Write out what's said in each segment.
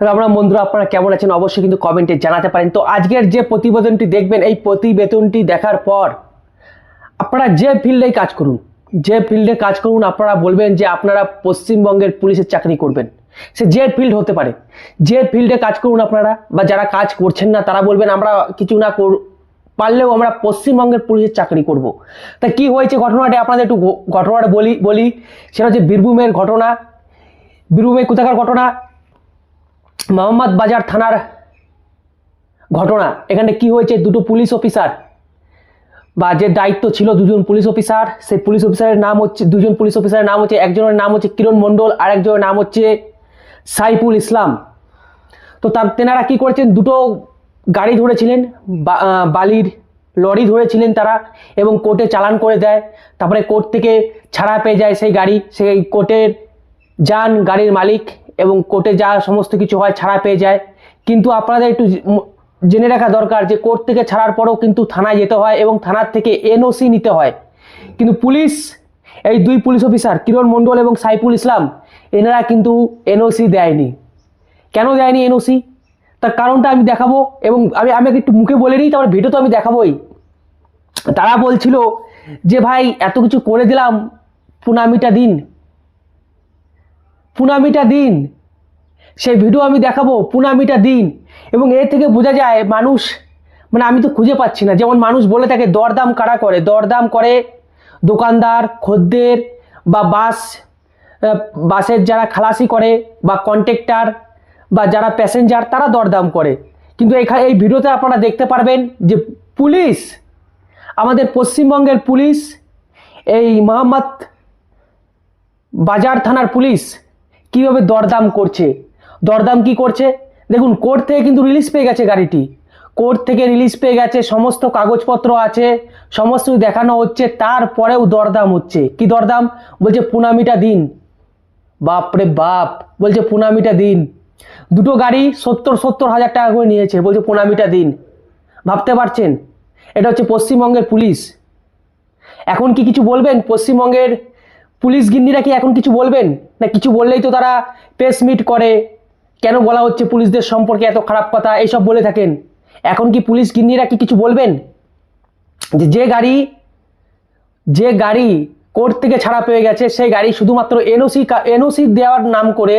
আপনার বন্ধুরা, আপনারা কেমন আছেন? অবশ্যই কিন্তু কমেন্টে জানাতে পারেন। তো আজকের যে প্রতিবেদনটি দেখবেন, এই প্রতিবেদনটি দেখার পর আপনারা যে ফিল্ডেই কাজ করুন, যে ফিল্ডে কাজ করুন, আপনারা বলবেন যে আপনারা পশ্চিমবঙ্গের পুলিশের চাকরি করবেন। সে যে ফিল্ড হতে পারে, যে ফিল্ডে কাজ করুন আপনারা, বা যারা কাজ করছেন না, তারা বলবেন, আমরা কিছু না কর পারলেও আমরা পশ্চিমবঙ্গের পুলিশের চাকরি করব। তা কি হয়েছে ঘটনাটা আপনাদের একটু ঘটনাটা বলি বলি। সেটা হচ্ছে বীরভূমের ঘটনা। বীরভূমে কোথাকার ঘটনা? মোহাম্মদ বাজার থানার ঘটনা। এখানে কি হয়েছে? দুটো পুলিশ অফিসার বা যে দায়িত্ব ছিল দুজন পুলিশ অফিসার, সেই পুলিশ অফিসারের নাম হচ্ছে দুজন পুলিশ অফিসারের নাম হচ্ছে একজনের নাম হচ্ছে কিরণ মণ্ডল, আর একজনের নাম হচ্ছে সাইফুল ইসলাম। তো তার তেনারা কি করেছেন? দুটো গাড়ি ধরেছিলেন বালির লরি ধরেছিলেন তারা, এবং কোর্টে চালান করে দেয়। তারপরে কোর্ট থেকে ছাড়া পেয়ে যায় সেই গাড়ি। সেই কোর্টের যান, গাড়ির মালিক এবং কোর্টে যা সমস্ত কিছু হয় ছাড়া পেয়ে যায়। কিন্তু আপনাদের একটু জেনে রাখা দরকার যে কোর্ট থেকে ছাড়ার পরেও কিন্তু থানায় যেতে হয় এবং থানার থেকে এনওসি নিতে হয়। কিন্তু পুলিশ, এই দুই পুলিশ অফিসার, কিরণ মণ্ডল এবং সাইফুল ইসলাম, এনারা কিন্তু এনওসি দেয়নি। কেন দেয়নি এনওসি? তার কারণটা আমি দেখাবো এবং আমি আমি একটু মুখে বলে নিই, তারপর ভিডিও তো আমি দেখাবোই। তারা বলছিল যে, ভাই, এত কিছু করে দিলাম, পুনামিটা দিন। পুনামিটা দিন। সেই ভিডিও আমি দেখাবো পুনামিটা দিন। এবং এর থেকে বোঝা যায় মানুষ মানে আমি তো খুঁজে পাচ্ছি না। যেমন মানুষ বলে থাকে, দরদাম কারা করে? দরদাম করে দোকানদার, খদ্দের বা বাস বাসের যারা খালাসি করে বা কন্ট্রাক্টর বা যারা প্যাসেঞ্জার, তারা দরদাম করে। কিন্তু এখানে এই ভিডিওতে আপনারা দেখতে পারবেন যে পুলিশ, আমাদের পশ্চিমবঙ্গের পুলিশ, এই মোহাম্মদ বাজার থানার পুলিশ কীভাবে দরদাম করছে। দরদাম কি করছে? দেখুন, কোর্ট থেকে কিন্তু রিলিজ পেয়ে গেছে গাড়িটি। কোর্ট থেকে রিলিজ পেয়ে গেছে, সমস্ত কাগজপত্র আছে, সমস্ত দেখানো হচ্ছে, তারপরেও দরদাম হচ্ছে। কি দরদাম? বলছে, পুনামিটা দিন। বাপরে বাপ, বলছে, পুনামিটা দিন। দুটো গাড়ি সত্তর সত্তর হাজার টাকা করে নিয়েছে, বলছে, পুনামিটা দিন। ভাবতে পারছেন? এটা হচ্ছে পশ্চিমবঙ্গের পুলিশ। এখন কি কিছু বলবেন? পশ্চিমবঙ্গের পুলিশ গিন্নিরা কি এখন কিছু বলবেন? না, কিছু বললেই তো তারা প্রেস মিট করে। কেন বলা হচ্ছে পুলিশদের সম্পর্কে এত খারাপ কথা? এইসব বলে থাকেন। এখন কি পুলিশ গিন্নিরা কি কিছু বলবেন? যে যে গাড়ি যে গাড়ি কোর্ট থেকে ছাড়া পেয়ে গেছে, সেই গাড়ি শুধুমাত্র এনওসি এনওসি দেওয়ার নাম করে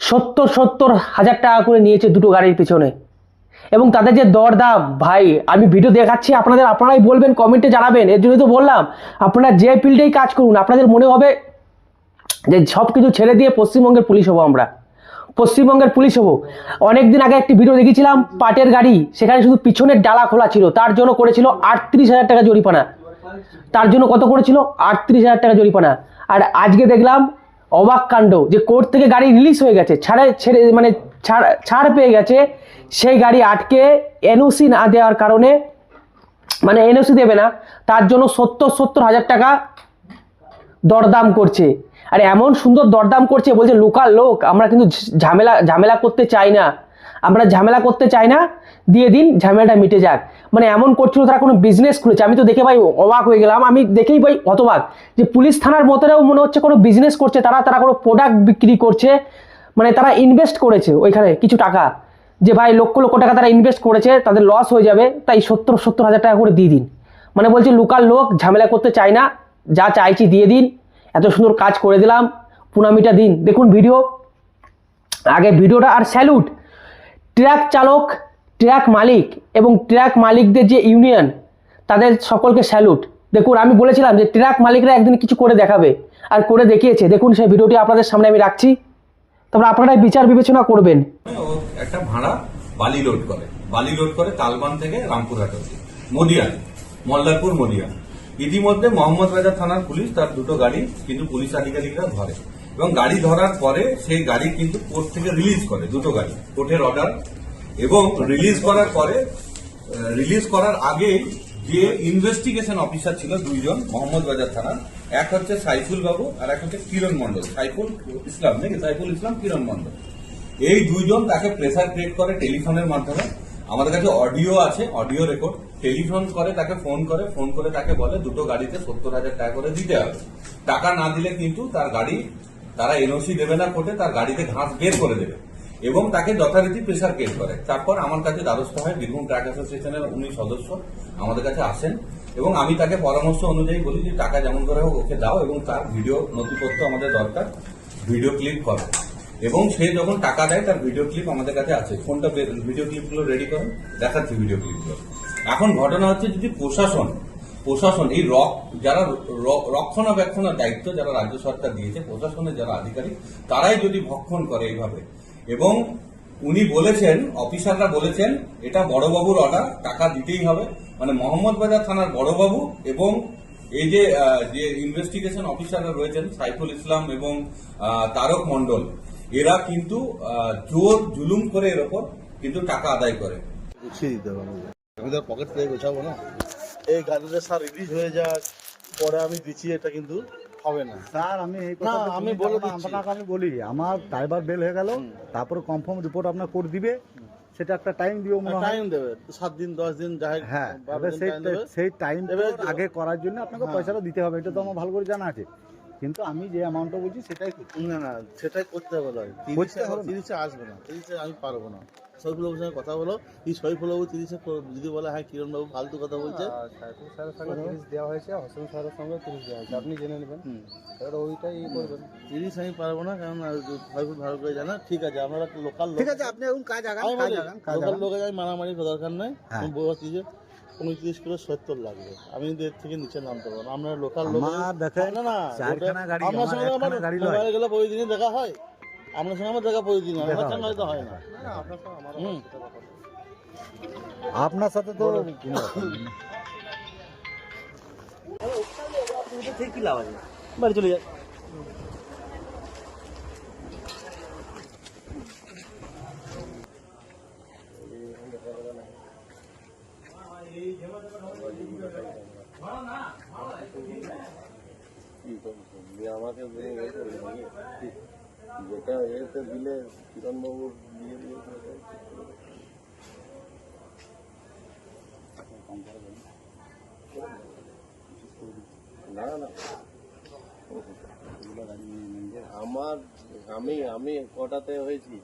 সত্তর সত্তর হাজার টাকা করে নিয়েছে দুটো গাড়ির পিছনে। এবং তাদের যে দরদাম, ভাই, আমি ভিডিও দেখাচ্ছি, আপনাদের, আপনারাই বলবেন কমেন্টে জানাবেন। এর জন্য তো বললাম, আপনারা যে ফিল্ডেই কাজ করুন, আপনাদের মনে হবে যে সব কিছু ছেড়ে দিয়ে পশ্চিমবঙ্গের পুলিশ হব আমরা। পশ্চিমবঙ্গের পুলিশ হব। অনেক দিন আগে একটি ভিডিও দেখেছিলাম, পাটের গাড়ি, সেখানে শুধু পিছনের ডালা খোলা ছিল, তার জন্য করেছিল আটত্রিশ হাজার টাকা জরিমানা। তার জন্য কত করেছিল? আটত্রিশ হাজার টাকা জরিমানা। আর আজকে দেখলাম অবাক কাণ্ড, যে কোর্ট থেকে গাড়ি রিলিজ হয়ে গেছে, ছাড়ে, ছেড়ে মানে ছাড় ছাড় পেয়ে গেছে, সেই গাড়ি আটকে এনওসি না দেওয়ার কারণে মানে এনওসি দেবে না, তার জন্য সত্তর সত্তর হাজার টাকা দরদাম করছে। আর এমন সুন্দর দরদাম করছে, বলছে লোকাল লোক, আমরা কিন্তু ঝামেলা ঝামেলা করতে চাই না। আমরা ঝামেলা করতে চাই না, দিয়ে দিন ঝামেলাটা মিটে যাক। মানে এমন করছিল তারা কোনো বিজনেস খুলেছে। আমি তো দেখে ভাই অবাক হয়ে গেলাম। আমি দেখেই ভাই হতবাক যে পুলিশ থানার মতোও মনে হচ্ছে কোনো বিজনেস করছে, তারা তারা কোনো প্রোডাক্ট বিক্রি করছে। মানে তারা ইনভেস্ট করেছে ওইখানে কিছু টাকা। যে ভাই লক্ষ লক্ষ টাকা তারা ইনভেস্ট করেছে, তাদের লস হয়ে যাবে, তাই সত্তর সত্তর হাজার টাকা করে দিয়ে দিন। মানে বলছে লোকাল লোক, ঝামেলা করতে চায় না, যা চাইছি দিয়ে দিন। এত সুন্দর কাজ করে দিলাম। পুনামিটা দিন। দেখুন ভিডিও আগে ভিডিওটা আর স্যালুট ট্রাক চালক, ট্রাক মালিক এবং ট্রাক মালিকদের যে ইউনিয়ন তাদের সকলকে স্যালুট দেখুন, আমি বলেছিলাম যে ট্রাক মালিকরা একদিন কিছু করে দেখাবে আর করে দেখিয়েছে। দেখুন, সেই ভিডিওটি আপনাদের সামনে আমি রাখছি। তারপর আপনারাই বিচার বিবেচনা করবেন। একটা ভাড়া বালি লোড করে। বালি লোড করে তালবান থেকে রামপুরহাট অব্দি মদিয়ান মল্লারপুর মদিয়ান ইতিমধ্যে মোহাম্মদ বাজার থানার পুলিশ তার দুটো গাড়ি কিন্তু পুলিশ আধিকারিকরা ধরে। এবং গাড়ি ধরার পরে সেই গাড়ি কিন্তু কোর্ট থেকে রিলিজ করে, দুটো গাড়ি, কোর্টের অর্ডার। এবং রিলিজ করার পরে রিলিজ করার আগে যে ইনভেস্টিগেশন অফিসার ছিল দুইজন, মোহাম্মদ বাজার থানার এক হচ্ছে সাইফুল বাবু আর এক হচ্ছে কিরণ মন্ডল সাইফুল ইসলাম নাকি? সাইফুল ইসলাম, কিরণ মন্ডল এই দুইজন তাকে প্রেসার ক্রিয়েট করে টেলিফোনের মাধ্যমে। আমাদের কাছে অডিও আছে অডিও রেকর্ড টেলিফোন করে, তাকে ফোন করে ফোন করে তাকে বলে, দুটো গাড়িতে সত্তর হাজার টাকা করে দিতে হবে। টাকা না দিলে কিন্তু তার গাড়ি, তারা এনওসি দেবে না কোর্টে, তার গাড়িতে ঘাস বের করে দেবে। এবং তাকে যথারীতি প্রেশার কেস করে। তারপর আমার কাছে দ্বারস্থ হয় বীরভূম ট্রাক অ্যাসোসিয়েশনের উনি সদস্য আমাদের কাছে আসেন এবং আমি তাকে পরামর্শ অনুযায়ী বলি যে টাকা যেমন করে হোক ওকে দাও এবং তার ভিডিও নথিপত্র আমাদের দরকার, ভিডিও ক্লিপ করো এবং সে যখন টাকা দেয় তার ভিডিও ক্লিপ আমাদের কাছে আছে। ফোনটা ভিডিও ক্লিপগুলো রেডি করুন, দেখাচ্ছি ভিডিও ক্লিপগুলো এখন ঘটনা হচ্ছে যদি প্রশাসন প্রশাসন, এই রক, যারা রক্ষণাবেক্ষণের দায়িত্ব যারা রাজ্য সরকার দিয়েছে, প্রশাসনের যারা আধিকারিক, তারাই যদি ভক্ষণ করে এইভাবে। এবং উনি বলেছেন, অফিসাররা বলেছেন, এটা বড়বাবুর অর্ডার টাকা দিতেই হবে। মানে মোহাম্মদ বাজার থানার বড়বাবু এবং এই যে যে ইনভেস্টিগেশন অফিসাররা রয়েছেন, সাইফুল ইসলাম এবং তারক মন্ডল এরা কিন্তু জোর জুলুম করে এর ওপর কিন্তু টাকা আদায় করে। দিতে আমি পকেট থেকে গোছাবো না এই গাড়িটা স্যার রিলিজ হয়ে যাক পরে আমি দিচ্ছি এটা কিন্তু হবে না স্যার আমি এই না, কথা আমি বলে দিচ্ছি। আপনাকে আমি বলি আমার ড্রাইভার বেল হয়ে গেল তারপরে কনফার্ম রিপোর্ট আপনার কোর্ট দিবে সেটা একটা টাইম দিও মনে হয় টাইম দেবে সাত দিন দশ দিন যাই হ্যাঁ বারো এবার দিন সেই time দেবে। সেই টাইম এবার আগে করার জন্য আপনাকে হ্যাঁ। পয়সাটা দিতে হবে এটা তো আমার ভালো করে জানা আছে কিন্তু আমি যে অ্যামাউন্টটা বলছি সেটাই। না না সেটাই করতে হবে নয় করতে হবে না। তিরিশে আসবে না তিরিশে আমি পারব না শৈফুলবাবুর সঙ্গে কথা বলো এই শৈফুলবাবু তিরিশে যদি বলে হ্যাঁ কিরণবাবু ফালতু কথা বলছে। সাইফুল স্যারের সঙ্গে তিরিশ দেওয়া হয়েছে হোসেন স্যারের সঙ্গে তিরিশ দেওয়া হয়েছে। আপনি জেনে নেবেন। এবার ওইটাই করবেন। তিরিশ আমি পারব না কারণ শৈফুল ভালো করে জানা। ঠিক আছে আমরা লোকাল ঠিক আছে আপনি এখন কাজ আগান লোকাল আগান লোকের আমি মারামারি দরকার নাই। হ্যাঁ। বলছি যে পঁয়ত্রিশ কিলো সত্তর লাগবে। আমি এর থেকে নিচে নামতে পারব না। আমরা লোকাল লোক না না আপনার আমার সঙ্গে আমার নয়। মোবাইলে দেখা হয়। আপনার সঙ্গে আমার দেখা প্রতিদিন হয় আমার সঙ্গে হয়তো হয় না। হুম। আপনার সাথে তো। বাড়ি চলে যায় আমাকে যেটা এতে দিলে কিরণবাবুর দিয়ে দিয়ে না না। আমার আমি আমি কটাতে হয়েছি?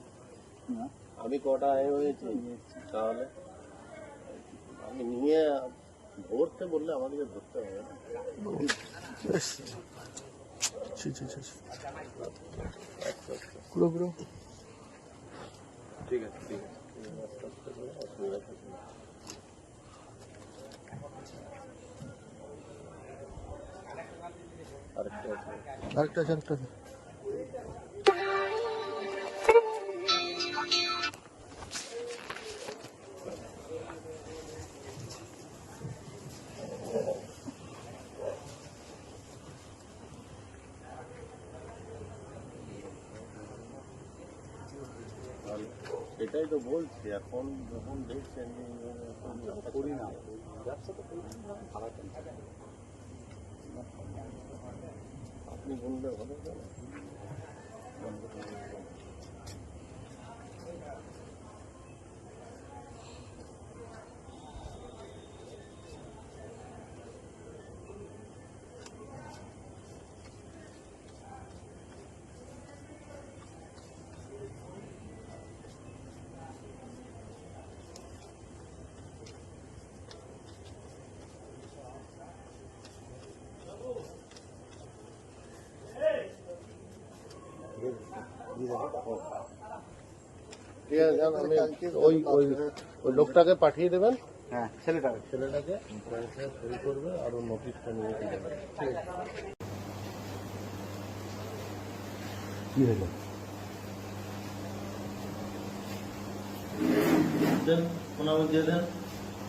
আমি কটা এ হয়েছি? তাহলে? আমি নিয়ে ধরতে বললে আমাদেরকে ধরতে হবে। না ঠিক আছে ঠিক আছে। আরেকটা আছে, আরেকটা আছে। বলছি এখন যখন দেখছেন আমি এখন করি না আপনি বললে হবে ঠিক আছে যান আমি ওই ওই ওই লোকটাকে পাঠিয়ে দেবেন? হ্যাঁ ছেলেটা ছেলেটাকে করবে আর ওর নোটিশটা নিয়ে যাবে। ঠিক আছে? কি হলো? দেন ওনাকে দিয়ে দেন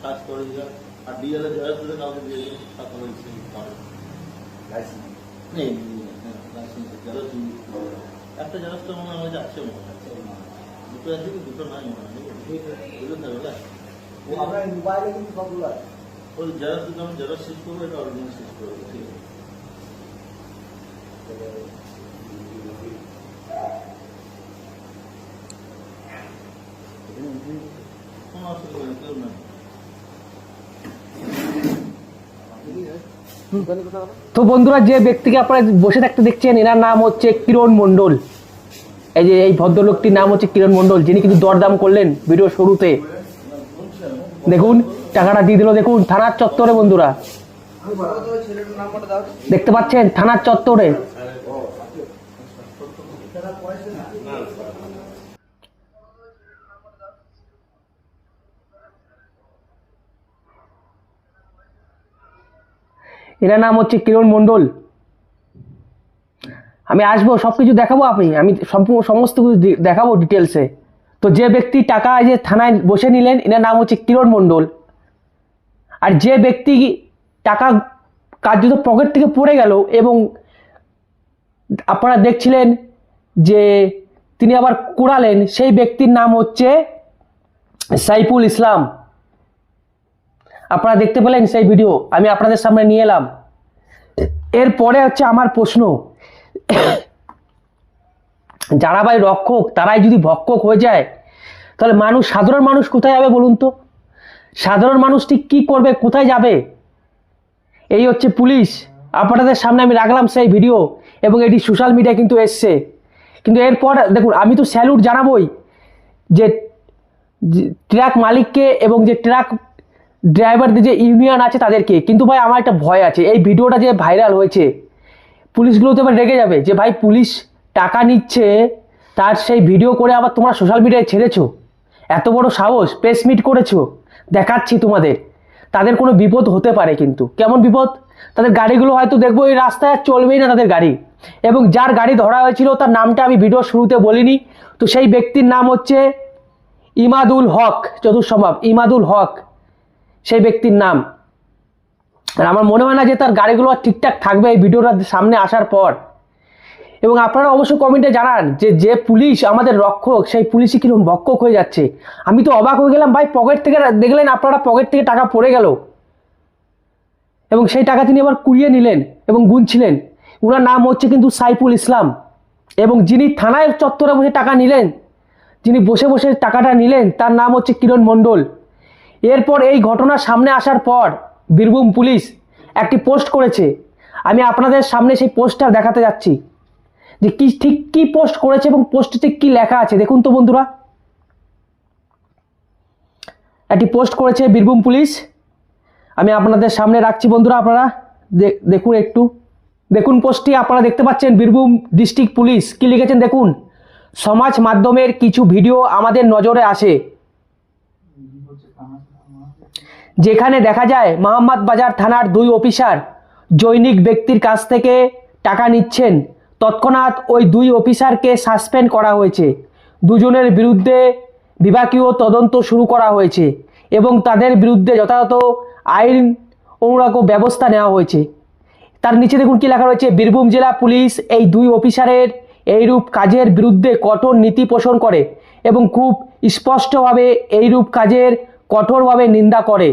কাজ করে দিলাম। আর ডিএল জয়ের কাউকে দিয়ে দিন নেই। একটা জেরক্স তো মনে হয় যে আছে মনে হয় দুটো আছে কি? দুটো নাই মনে হয়। বুঝলেন না দাদা আপনার মোবাইলে কিন্তু সবগুলো আছে। ওই জেরক্স দুটো আমি জেরক্স শেষ করব এটা অরিজিনাল শেষ করব ঠিক আছে? কোনো অসুবিধা নেই কেউ নাই। তো বন্ধুরা যে ব্যক্তিকে আপনারা বসে থাকতে দেখছেন এনার নাম হচ্ছে কিরণ মণ্ডল। এই যে এই ভদ্রলোকটির নাম হচ্ছে কিরণ মণ্ডল, যিনি কিন্তু দরদাম করলেন ভিডিও শুরুতে। দেখুন, টাকাটা দিয়ে দিল, দেখুন, থানার চত্বরে বন্ধুরা। দেখতে পাচ্ছেন, থানার চত্বরে। এনার নাম হচ্ছে কিরণ মণ্ডল। আমি আসব সব কিছু দেখাবো আপনি আমি সম্পূর্ণ সমস্ত কিছু দেখাবো ডিটেলসে তো যে ব্যক্তি টাকা যে থানায় বসে নিলেন, এনার নাম হচ্ছে কিরণ মণ্ডল। আর যে ব্যক্তি টাকা কার্যত পকেট থেকে পড়ে গেল এবং আপনারা দেখছিলেন যে তিনি আবার কুড়ালেন, সেই ব্যক্তির নাম হচ্ছে সাইফুল ইসলাম। আপনারা দেখতে পেলেন সেই ভিডিও, আমি আপনাদের সামনে নিয়ে এলাম। এরপরে হচ্ছে আমার প্রশ্ন। যারা ভাই রক্ষক, তারাই যদি ভক্ষক হয়ে যায়, তাহলে মানুষ, সাধারণ মানুষ কোথায় যাবে বলুন তো? সাধারণ মানুষ ঠিক কী করবে, কোথায় যাবে? এই হচ্ছে পুলিশ। আপনাদের সামনে আমি রাখলাম সেই ভিডিও এবং এটি সোশ্যাল মিডিয়া কিন্তু এসছে। কিন্তু এরপর দেখুন, আমি তো স্যালুট জানাবই যে ট্রাক মালিককে এবং যে ট্রাক ড্রাইভারদের যে ইউনিয়ন আছে তাদেরকে। কিন্তু ভাই, আমার একটা ভয় আছে। এই ভিডিওটা যে ভাইরাল হয়েছে পুলিশগুলো তো এবার রেগে যাবে যে, ভাই, পুলিশ টাকা নিচ্ছে, তার সেই ভিডিও করে আবার তোমরা সোশ্যাল মিডিয়ায় ছেড়েছো। এত বড় সাহস প্রেস মিট করেছ। দেখাচ্ছি তোমাদের। তাদের কোনো বিপদ হতে পারে কিন্তু। কেমন বিপদ? তাদের গাড়িগুলো হয়তো দেখব এই রাস্তায় চলবেই না তাদের গাড়ি। এবং যার গাড়ি ধরা হয়েছিল, তার নামটা আমি ভিডিও শুরুতে বলিনি। তো সেই ব্যক্তির নাম হচ্ছে ইমাদুল হক চতুর্সম্ভব ইমাদুল হক, সেই ব্যক্তির নাম। আর আমার মনে হয় না যে তার গাড়িগুলো ঠিকঠাক থাকবে এই ভিডিওটা সামনে আসার পর। এবং আপনারা অবশ্যই কমেন্টে জানান যে যে পুলিশ আমাদের রক্ষক, সেই পুলিশই কীরকম ভক্ষক হয়ে যাচ্ছে। আমি তো অবাক হয়ে গেলাম, ভাই, পকেট থেকে দেখলেন আপনারা পকেট থেকে টাকা পড়ে গেল। এবং সেই টাকা তিনি আবার কুড়িয়ে নিলেন এবং গুনছিলেন। ওনার নাম হচ্ছে কিন্তু সাইফুল ইসলাম। এবং যিনি থানায় চত্বরে বসে টাকা নিলেন, যিনি বসে বসে টাকাটা নিলেন, তার নাম হচ্ছে কিরণ মণ্ডল। এরপর এই ঘটনা সামনে আসার পর বীরভূম পুলিশ একটি পোস্ট করেছে। আমি আপনাদের সামনে সেই পোস্টটা দেখাতে যাচ্ছি। যে কি, ঠিক কি পোস্ট করেছে এবং পোস্টে কি লেখা আছে? দেখুন তো বন্ধুরা। একটি পোস্ট করেছে বীরভূম পুলিশ। আমি আপনাদের সামনে রাখছি বন্ধুরা আপনারা। দেখুন একটু। দেখুন পোস্টটি আপনারা দেখতে পাচ্ছেন বীরভূম ডিস্ট্রিক্ট পুলিশ। কি লিখেছেন দেখুন? সমাজ মাধ্যমের কিছু ভিডিও আমাদের নজরে আসে। যেখানে দেখা যায় মোহাম্মদ বাজার থানার দুই অফিসার জৈনিক ব্যক্তির কাছ থেকে টাকা নিচ্ছেন। তৎক্ষণাৎ ওই দুই অফিসারকে সাসপেন্ড করা হয়েছে। দুজনের বিরুদ্ধে বিভাগীয় তদন্ত শুরু করা হয়েছে এবং তাদের বিরুদ্ধে যথাযথ আইন অনুরাগ ব্যবস্থা নেওয়া হয়েছে। তার নিচে দেখুন কী লেখা রয়েছে, বীরভূম জেলা পুলিশ এই দুই অফিসারের এইরূপ কাজের বিরুদ্ধে কঠোর নীতি পোষণ করে এবং খুব স্পষ্টভাবে এইরূপ কাজের কঠোরভাবে নিন্দা করে।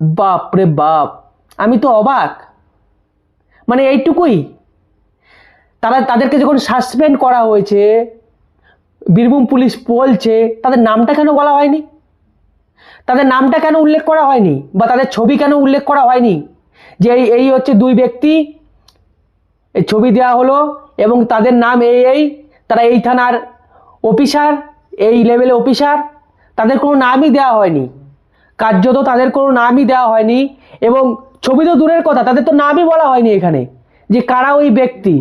বাপ রে বাপ, আমি তো অবাক। মানে এইটুকুই। তারা তাদেরকে যখন সাসপেন্ড করা হয়েছে, বীরভূম পুলিশ বলছে, তাদের নামটা কেন বলা হয়নি? তাদের নামটা কেন উল্লেখ করা হয়নি? বা তাদের ছবি কেন উল্লেখ করা হয়নি? যে এই এই হচ্ছে দুই ব্যক্তি, এই ছবি দেওয়া হলো এবং তাদের নাম এই এই, তারা এই থানার অফিসার, এই লেভেলে অফিসার, তাদের কোনো নামই দেওয়া হয়নি। কার্যত তাদের কোনো নামই দেওয়া হয়নি এবং ছবি তো দূরের কথা, তাদের তো নামই বলা হয়নি এখানে যে কারা ওই ব্যক্তি।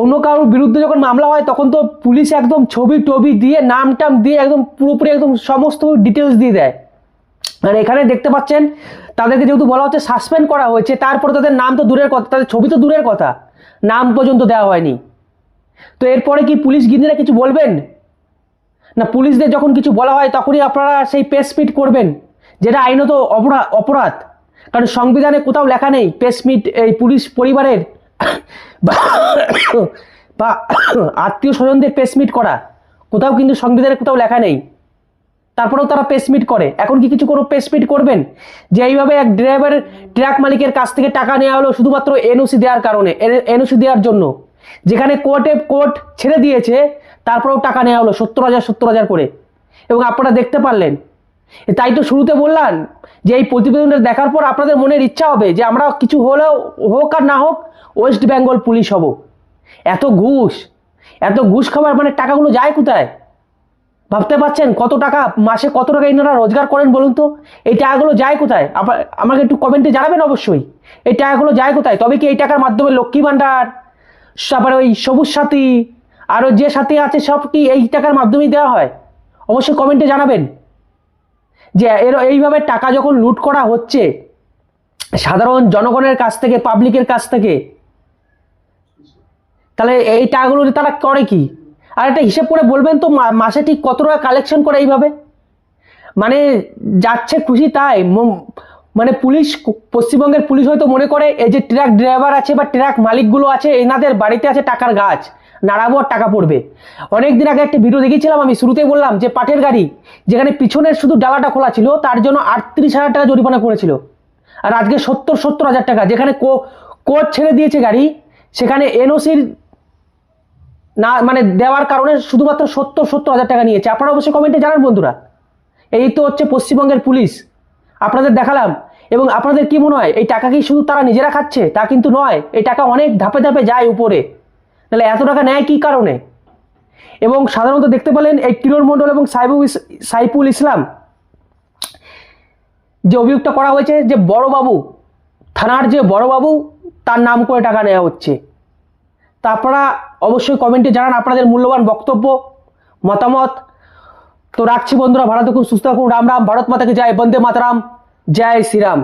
অন্য কারোর বিরুদ্ধে যখন মামলা হয়, তখন তো পুলিশ একদম ছবি টবি দিয়ে, নাম টাম দিয়ে একদম পুরোপুরি একদম সমস্ত ডিটেলস দিয়ে দেয়। আর এখানে দেখতে পাচ্ছেন, তাদেরকে যেহেতু বলা হচ্ছে সাসপেন্ড করা হয়েছে, তারপরে তাদের নাম তো দূরের কথা, তাদের ছবি তো দূরের কথা, নাম পর্যন্ত দেওয়া হয়নি। তো এরপরে কি পুলিশ গিন্দিরা কিছু বলবেন? না, পুলিশদের যখন কিছু বলা হয়, তখনই আপনারা সেই প্রেস মিট করবেন, যেটা আইনত অপরাধ অপরাধ। কারণ সংবিধানে কোথাও লেখা নেই প্রেস মিট এই পুলিশ পরিবারের বা- আত্মীয় স্বজনদের প্রেস মিট করা। কোথাও কিন্তু সংবিধানে কোথাও লেখা নেই। তারপরেও তারা প্রেস মিট করে। এখন কি কিছু কোনো প্রেস মিট করবেন? যে এইভাবে এক ড্রাইভার ট্রাক মালিকের কাছ থেকে টাকা নেওয়া হলো শুধুমাত্র এনওসি দেওয়ার কারণে এনওসি দেওয়ার জন্য। যেখানে কোর্টে কোর্ট ছেড়ে দিয়েছে তারপরেও টাকা নেওয়া হলো, সত্তর হাজার সত্তর হাজার করে। এবং আপনারা দেখতে পারলেন। তাই তো শুরুতে বললাম যে এই প্রতিবেদনটা দেখার পর আপনাদের মনের ইচ্ছা হবে যে আমরা কিছু হলেও হোক আর না হোক ওয়েস্ট বেঙ্গল পুলিশ হব। এত ঘুষ এত ঘুষ খাবার মানে টাকাগুলো যায় কোথায়? ভাবতে পারছেন কত টাকা, মাসে কত টাকা এনারা রোজগার করেন বলুন তো? এই টাকাগুলো যায় কোথায়? আমাকে একটু কমেন্টে জানাবেন অবশ্যই। এই টাকাগুলো যায় কোথায়? তবে কি এই টাকার মাধ্যমে লক্ষ্মী ভাণ্ডার, তারপরে ওই সবুজ সাথী আরও যে সাথে আছে সব কি এই টাকার মাধ্যমেই দেওয়া হয়। অবশ্যই কমেন্টে জানাবেন যে এর এইভাবে টাকা যখন লুট করা হচ্ছে, সাধারণ জনগণের কাছ থেকে পাবলিকের কাছ থেকে, তাহলে এই টাকাগুলো তারা করে কি? আর একটা হিসেব করে বলবেন তো মাসে ঠিক কত টাকা কালেকশন করে এইভাবে? মানে যাচ্ছে খুশি তাই মানে পুলিশ, পশ্চিমবঙ্গের পুলিশ হয়তো মনে করে, এই যে ট্রাক ড্রাইভার আছে বা ট্রাক মালিকগুলো আছে, এনাদের বাড়িতে আছে টাকার গাছ। নাড়াবো আর টাকা পড়বে। অনেক দিন আগে একটা ভিডিও দেখেছিলাম আমি, শুরুতেই বললাম যে পাটের গাড়ি, যেখানে পিছনের শুধু ডালাটা খোলা ছিল, তার জন্য আটত্রিশ হাজার টাকা জরিমানা করেছিল। আর আজকে সত্তর সত্তর হাজার টাকা, যেখানে কোর্ট ছেড়ে দিয়েছে গাড়ি, সেখানে এনওসির না মানে দেওয়ার কারণে শুধুমাত্র সত্তর সত্তর হাজার টাকা নিয়েছে। আপনারা অবশ্যই কমেন্টে জানান বন্ধুরা। এই তো হচ্ছে পশ্চিমবঙ্গের পুলিশ। আপনাদের দেখালাম। এবং আপনাদের কি মনে হয়, এই টাকা কি শুধু তারা নিজেরা খাচ্ছে? তা কিন্তু নয়, এই টাকা অনেক ধাপে ধাপে যায় উপরে। তাহলে এত টাকা নেয় কি কারণে? এবং সাধারণত দেখতে পেলেন এই কিরণ মণ্ডল এবং সাইবুল সাইফুল ইসলাম যে অভিযোগটা করা হয়েছে যে বড়বাবু, থানার যে বড়বাবু, তার নাম করে টাকা নেওয়া হচ্ছে। তা আপনারা অবশ্যই কমেন্টে জানান আপনাদের মূল্যবান বক্তব্য, মতামত। তো রাখছি বন্ধুরা, ভালো খুব সুস্থ থাকুন। রাম রাম, ভারত মাতাকে জয়, বন্দে মাতারাম, জয় শ্রীরাম।